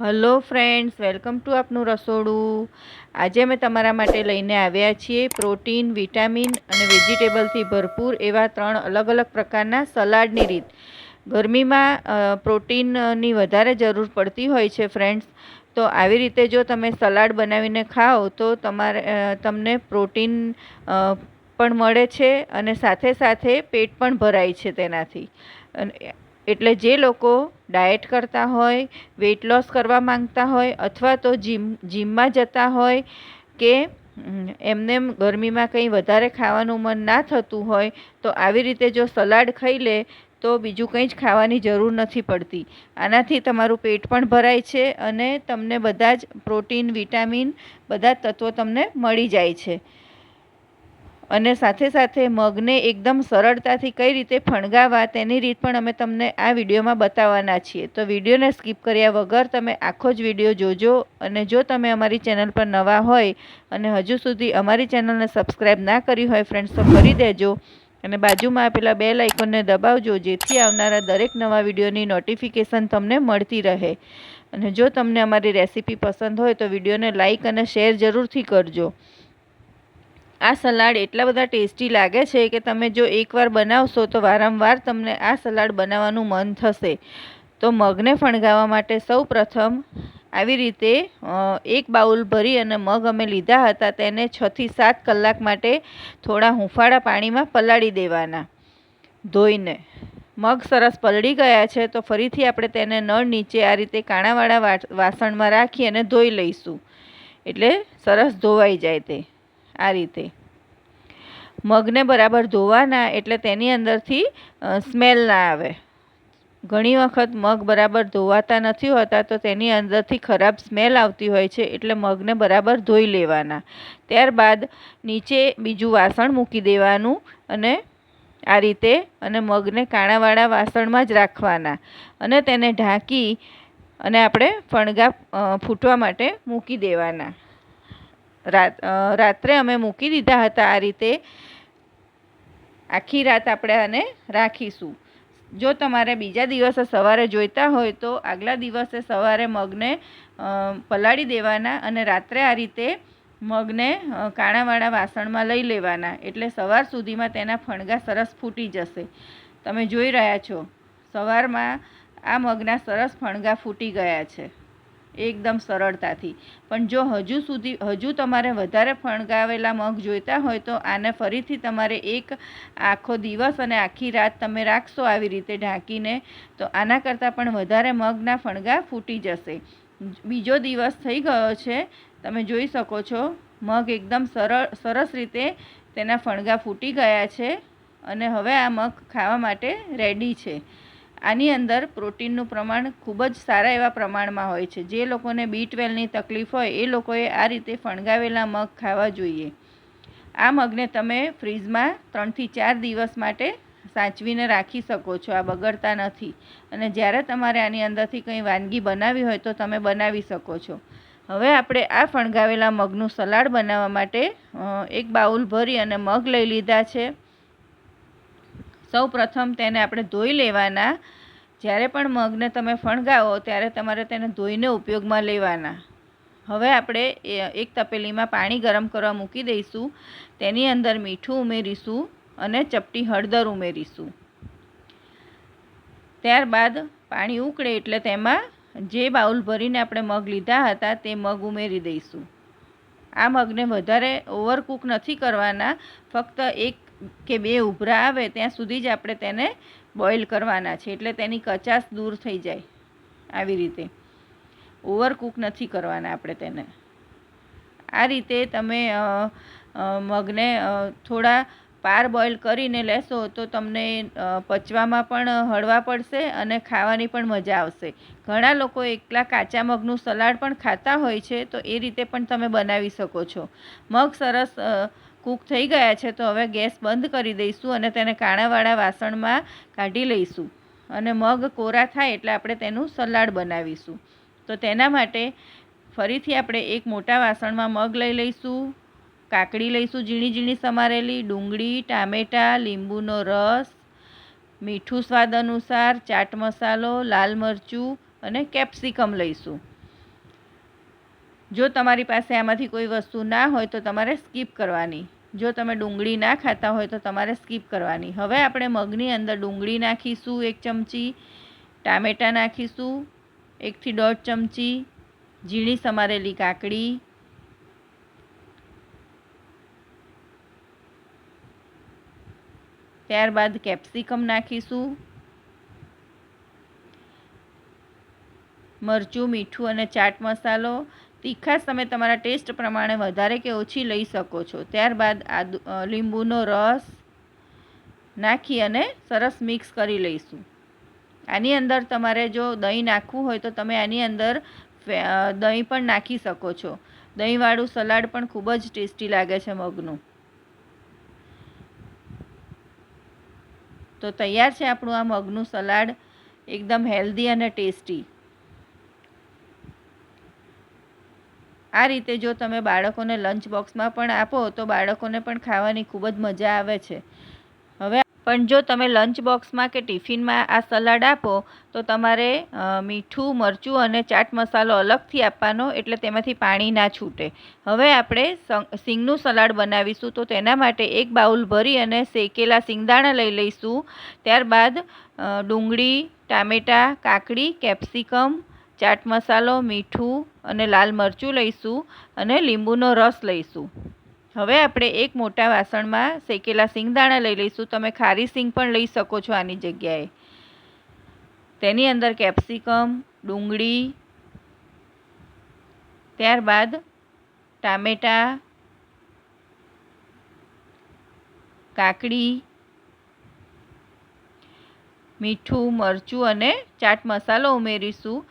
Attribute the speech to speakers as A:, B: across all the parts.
A: Hello friends, welcome to આપનું રસોડું. આજે અમે તમારા માટે લઈને આવ્યા છીએ પ્રોટીન, વિટામિન અને વેજીટેબલથી ભરપૂર એવા ત્રણ અલગ અલગ પ્રકારના સલાડની રીત. ગરમીમાં પ્રોટીનની વધારે જરૂર પડતી હોય છે ફ્રેન્ડ્સ. તો આવી રીતે જો તમે સલાડ બનાવીને ખાઓ તો તમારે તમને પ્રોટીન પણ મળે છે અને સાથે સાથે પેટ પણ ભરાય છે તેનાથી. અને એટલે જે લોકો ડાયટ કરતા હોય વેઇટ લોસ કરવા માંગતા હોય અથવા તો જીમ જીમમાં જતા હોય કે એમને એમ ગરમીમાં કંઈ વધારે ખાવાનું મન ના થતું હોય, તો આવી રીતે જો સલાડ ખાઈ લે, તો બીજું કંઈ જ ખાવાની જરૂર નથી પડતી. આનાથી તમારું પેટ પણ ભરાય છે અને તમને બધા જ પ્રોટીન, વિટામિન બધા તત્વો તમને મળી જાય છે. અને સાથે સાથે મગને એકદમ સરળતાથી કઈ રીતે ફણગાવવા તેની રીત પણ અમે તમને આ વિડીયોમાં બતાવવાના છીએ. તો વિડીયોને સ્કીપ કર્યા વગર તમે આખો જ વીડિયો જોજો અને જો તમે અમારી ચેનલ પર નવા હોય અને હજુ સુધી અમારી ચેનલને સબસ્ક્રાઈબ ના કરી હોય ફ્રેન્ડ્સ, તો કરી દેજો. અને બાજુમાં આપેલા બે લાઇકોનને દબાવજો, જેથી આવનારા દરેક નવા વિડીયોની નોટિફિકેશન તમને મળતી રહે. અને જો તમને અમારી રેસીપી પસંદ હોય તો વિડીયોને લાઇક અને શેર જરૂરથી કરજો. આ સલાડ એટલા બધા ટેસ્ટી લાગે છે કે તમે જો એકવાર બનાવશો તો વારંવાર તમને આ સલાડ બનાવવાનું મન થશે. તો મગને ફણગાવવા માટે સૌ પ્રથમ આવી રીતે એક બાઉલ ભરી અને મગ અમે લીધા હતા તેને છથી સાત કલાક માટે થોડા હુંફાળા પાણીમાં પલાળી દેવાના. ધોઈને. મગ સરસ પલળી ગયા છે તો ફરીથી આપણે તેને નળ નીચે આ રીતે કાણાવાળા વાસણમાં રાખી અને ધોઈ લઈશું. એટલે સરસ ધોવાઈ જાય તે. આ રીતે. મગને બરાબર ધોવાના એટલે તેની અંદરથી સ્મેલ ના આવે. ઘણી વખત મગ બરાબર ધોવાતા નથી હોતા તો તેની અંદરથી ખરાબ સ્મેલ આવતી હોય છે એટલે મગને બરાબર ધોઈ લેવાના. ત્યારબાદ નીચે બીજું વાસણ મૂકી દેવાનું અને આ રીતે અને મગને કાણાવાળા વાસણમાં જ રાખવાના. અને તેને ઢાંકી અને આપણે ફણગા ફૂટવા માટે મૂકી દેવાના. રાત્રે અમે મૂકી દીધા હતા આ રીતે. આખી રાત આપણે આને રાખીશું. જો તમારે બીજા દિવસે સવારે જોઈતા હોય તો આગલા દિવસે સવારે મગને પલાળી દેવાના અને રાત્રે આ રીતે મગને કાણાવાળા વાસણમાં લઈ લેવાના. એટલે સવાર સુધીમાં તેના ફણગા સરસ ફૂટી જશે. તમે જોઈ રહ્યા છો, સવારમાં આ મગના સરસ ફણગા ફૂટી ગયા છે. એકદમ સરળતાથી. પણ જો હજુ સુધી, હજુ તમારે વધારે ફણગાવેલા મગ જોઈતા હોય તો આને ફરીથી તમારે એક આખો દિવસ અને આખી રાત તમે રાખશો આવી રીતે ઢાંકીને, તો આના કરતાં પણ વધારે મગના ફણગા ફૂટી જશે. બીજો દિવસ થઈ ગયો છે, તમે જોઈ શકો છો, મગ એકદમ સરળ સરસ રીતે તેના ફણગા ફૂટી ગયા છે અને હવે આ મગ ખાવા માટે રેડી છે. આની અંદર પ્રોટીનનું પ્રમાણ ખૂબ જ સારા એવા પ્રમાણમાં હોય છે. જે લોકોને બી ટ્વેલ્વની તકલીફ હોય, એ લોકોએ આ રીતે ફણગાવેલા મગ ખાવા જોઈએ. આ મગને તમે ફ્રીજમાં ત્રણથી ચાર દિવસ માટે સાચવીને રાખી શકો છો. આ બગડતા નથી. અને જ્યારે તમારે આની અંદરથી કંઈ વાનગી બનાવવી હોય તો તમે બનાવી શકો છો. હવે આપણે આ ફણગાવેલા મગનું સલાડ બનાવવા માટે એક બાઉલ ભરી અને મગ લઈ લીધા છે. સૌ પ્રથમ તેને આપણે ધોઈ લેવાના. જ્યારે પણ મગને તમે ફણગાવો, ત્યારે તમારે તેને ધોઈને ઉપયોગમાં લેવાના. હવે આપણે એક તપેલીમાં પાણી ગરમ કરવા મૂકી દઈશું. તેની અંદર મીઠું ઉમેરીશું અને ચપટી હળદર ઉમેરીશું. ત્યારબાદ પાણી ઉકળે એટલે તેમાં જે બાઉલ ભરીને આપણે મગ લીધા હતા, તે મગ ઉમેરી દઈશું. આ મગને વધારે ઓવરકૂક નથી કરવાના. ફક્ત એક કે બે ઉભરા આવે, ત્યાં સુધી જ આપણે તેને બોઇલ કરવાના છે. એટલે તેની કચાશ દૂર થઈ જાય આવી રીતે. ઓવરકૂક નથી કરવાના આપણે તેને. આ રીતે તમે મગને થોડા પાર બોઇલ કરીને લેશો તો તમને પચવામાં પણ હળવા પડશે અને ખાવાની પણ મજા આવશે. ઘણા લોકો એકલા કાચા મગનું સલાડ પણ ખાતા હોય છે તો એ રીતે પણ તમે બનાવી શકો છો. મગ સરસ કૂક થઈ ગયા છે તો હવે ગેસ બંધ કરી દઈશું અને તેને કાણાવાળા વાસણમાં કાઢી લઈશું. અને મગ કોરા થાય એટલે આપણે તેનું સલાડ બનાવીશું. તો તેના માટે ફરીથી આપણે એક મોટા વાસણમાં મગ લઈ લઈશું, કાકડી લઈશું ઝીણી ઝીણી સમારેલી, ડુંગળી, ટામેટાં, લીંબુનો રસ, મીઠું સ્વાદ અનુસાર ચાટ મસાલો, લાલ મરચું અને કેપ્સિકમ લઈશું. જો તમારી પાસે આમાંથી કોઈ વસ્તુ ના હોય તો તમારે સ્કીપ કરવાની. જો તમે ડુંગળી ના ખાતા હોય તો તમારે સ્કીપ કરવાની. હવે આપણે મગની અંદર ડુંગળી નાખીશું એક ચમચી, ટામેટાં નાખીશું એકથી દોઢ ચમચી, ઝીણી સમારેલી કાકડી, ત્યારબાદ કેપ્સિકમ નાખીશું, મરચું, મીઠું અને ચાટ મસાલો તીખાશ તમે તમારા ટેસ્ટ પ્રમાણે વધારે કે ઓછી લઈ શકો છો. ત્યારબાદ આદુ લીંબુનો રસ નાખી અને સરસ મિક્સ કરી લઈશું. આની અંદર તમારે જો દહીં નાખવું હોય તો તમે આની અંદર દહીં પણ નાખી શકો છો. દહીંવાળું સલાડ પણ ખૂબ જ ટેસ્ટી લાગે છે મગનું. તો તૈયાર છે આપણું આ મગનું સલાડ. એકદમ હેલ્ધી અને ટેસ્ટી. આ રીતે જો તમે બાળકોને લંચ બોક્સમાં પણ આપો, તો બાળકોને પણ ખાવાની ખૂબ જ મજા આવે છે. હવે પણ જો તમે લંચ બોક્સમાં કે ટિફિનમાં આ સલાડ આપો, તો તમારે મીઠું, મરચું અને ચાટ મસાલો અલગથી આપવાનો, એટલે તેમાંથી પાણી ના છૂટે. હવે આપણે સિંગનું સલાડ બનાવીશું, તો તેના માટે એક બાઉલ ભરી અને શેકેલા સિંગદાણા લઈ લઈશું. ત્યારબાદ ડુંગળી, ટામેટાં, કાકડી, કેપ્સિકમ ચાટ મસાલો, મીઠું અને લાલ મરચું લઈશું અને લીંબુનો રસ લઈશું. હવે આપણે એક મોટા વાસણમાં શેકેલા સિંગદાણા લઈ લઈશું. તમે ખારી સિંગ પણ લઈ શકો છો આની જગ્યાએ. તેની અંદર કેપ્સિકમ, ડુંગળી, ત્યારબાદ ટામેટાં, કાકડી, મીઠું, મરચું અને ચાટ મસાલો ઉમેરીશું.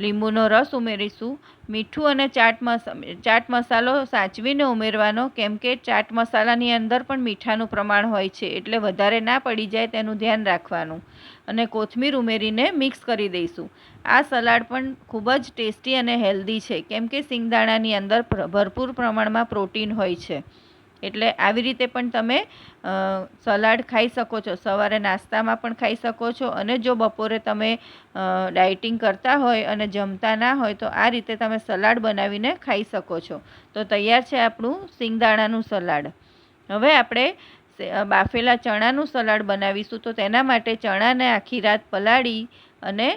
A: લીંબુનો રસ ઉમેરીશું, મીઠું અને ચાટ મસા, ચાટ મસાલો સાચવીને ઉમેરવાનો, કેમ કે ચાટ મસાલાની અંદર પણ મીઠાનું પ્રમાણ હોય છે, એટલે વધારે ના પડી જાય તેનું ધ્યાન રાખવાનું. અને કોથમીર ઉમેરીને મિક્સ કરી દઈશું. આ સલાડ પણ ખૂબ જ ટેસ્ટી અને હેલ્ધી છે, કેમ કે સિંગદાણાની અંદર ભરપૂર પ્રમાણમાં પ્રોટીન હોય છે. એટલે આવી રીતે પણ તમે સલાડ ખાઈ શકો છો. સવારે નાસ્તામાં પણ ખાઈ શકો છો અને જો બપોરે તમે ડાયટિંગ કરતા હોય અને જમતા ના હોય તો આ રીતે તમે સલાડ બનાવીને ખાઈ શકો છો. તો તૈયાર છે આપણું સિંગદાણાનું સલાડ. હવે આપણે બાફેલા ચણાનું સલાડ બનાવીશું. તો તેના માટે ચણાને આખી રાત પલાળી અને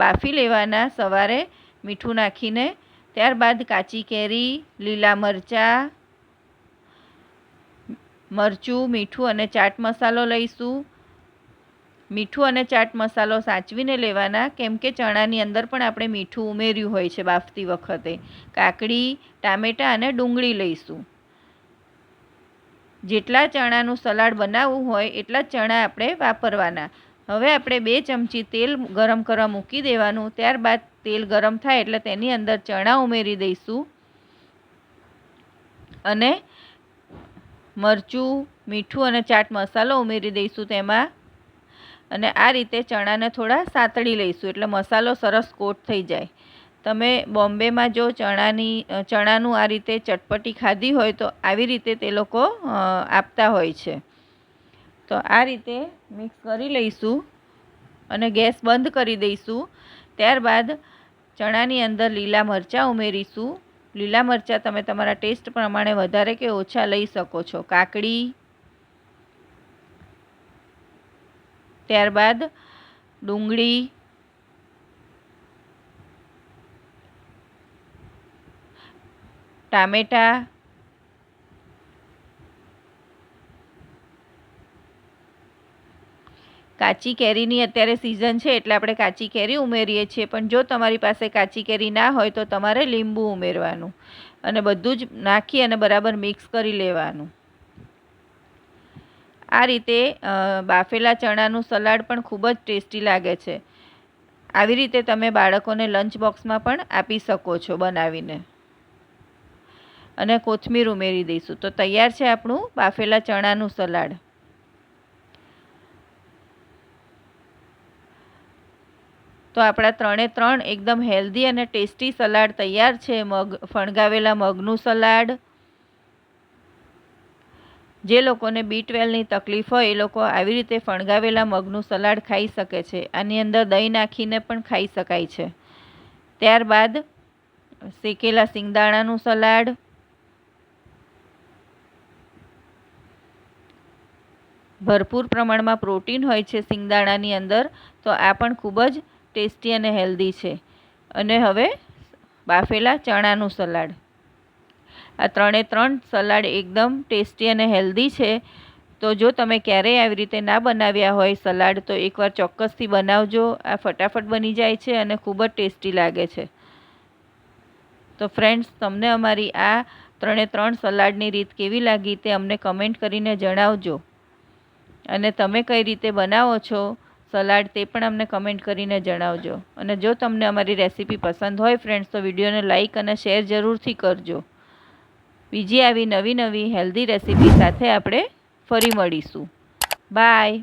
A: બાફી લેવાના સવારે મીઠું નાખીને, ત્યારબાદ કાચી કેરી, લીલા મરચાં મરચું, મીઠું અને ચાટ મસાલો લઈશું. મીઠું અને ચાટ મસાલો સાચવીને લેવાના, કેમ કે ચણાની અંદર પણ આપણે મીઠું ઉમેર્યું હોય છે બાફતી વખતે. કાકડી, ટામેટાં અને ડુંગળી લઈશું. જેટલા ચણાનું સલાડ બનાવવું હોય એટલા ચણા આપણે વાપરવાના. હવે આપણે બે ચમચી તેલ ગરમ કરવા મૂકી દેવાનું, ત્યારબાદ તેલ ગરમ થાય એટલે તેની અંદર ચણા ઉમેરી દઈશું. અને મરચું, મીઠું અને ચાટ મસાલો ઉમેરી દઈશું તેમાં. અને આ રીતે ચણાને થોડા સાતળી લઈશું, એટલે મસાલો સરસ કોટ થઈ જાય. તમે બોમ્બેમાં જો ચણાની ચણાનું આ રીતે ચટપટી ખાધી હોય તો આવી રીતે તે લોકો આપતા હોય છે. તો આ રીતે મિક્સ કરી લઈશું અને ગેસ બંધ કરી દઈશું. ત્યારબાદ ચણાની અંદર લીલા મરચાં ઉમેરીશું. લીલા મરચાં તમે તમારા ટેસ્ટ પ્રમાણે વધારે કે ઓછા લઈ શકો છો? કાકડી. ત્યારબાદ ડુંગળી. ટામેટાં. કાચી કેરીની અત્યારે સિઝન છે એટલે આપણે કાચી કેરી ઉમેરીએ છીએ. પણ જો તમારી પાસે કાચી કેરી ના હોય તો તમારે લીંબુ ઉમેરવાનું અને બધું જ નાખી અને બરાબર મિક્સ કરી લેવાનું. આ રીતે બાફેલા ચણાનું સલાડ પણ ખૂબ જ ટેસ્ટી લાગે છે. આવી રીતે તમે બાળકોને લંચ બોક્સમાં પણ આપી શકો છો બનાવીને. અને કોથમીર ઉમેરી દઈશું. તો તૈયાર છે આપણું બાફેલા ચણાનું સલાડ. તો આપણા ત્રણે ત્રણ એકદમ હેલ્ધી અને ટેસ્ટી સલાડ તૈયાર છે. મગ, ફણગાવેલા મગનું સલાડ. જે લોકોને બી ટ્વેલ્વની તકલીફ હોય, એ લોકો આવી રીતે ફણગાવેલા મગનું સલાડ ખાઈ શકે છે. આની અંદર દહીં નાખીને પણ ખાઈ શકાય છે. ત્યારબાદ શેકેલા સિંગદાણાનું સલાડ. ભરપૂર પ્રમાણમાં પ્રોટીન હોય છે સિંગદાણાની અંદર, તો આ પણ ખૂબ જ ટેસ્ટી અને હેલ્ધી છે. અને હવે બાફેલા ચણાનું સલાડ. આ ત્રણે ત્રણ સલાડ એકદમ ટેસ્ટી અને હેલ્ધી છે. તો જો તમે ક્યારેય આવી રીતે ના બનાવ્યા હોય સલાડ, તો એકવાર ચોક્કસથી બનાવજો. આ ફટાફટ બની જાય છે અને ખૂબ જ ટેસ્ટી લાગે છે. તો ફ્રેન્ડ્સ, તમને અમારી આ ત્રણે ત્રણ સલાડની રીત કેવી લાગી તે અમને કમેન્ટ કરીને જણાવજો. અને તમે કઈ રીતે બનાવો છો સલાડ તે પણ અમને કમેન્ટ કરીને જણાવજો. અને જો તમને અમારી રેસીપી પસંદ હોય ફ્રેન્ડ્સ તો વિડીયોને લાઇક અને શેર જરૂરથી કરજો. બીજી આવી નવી નવી હેલ્ધી રેસીપી સાથે આપણે ફરી મળીશું. બાય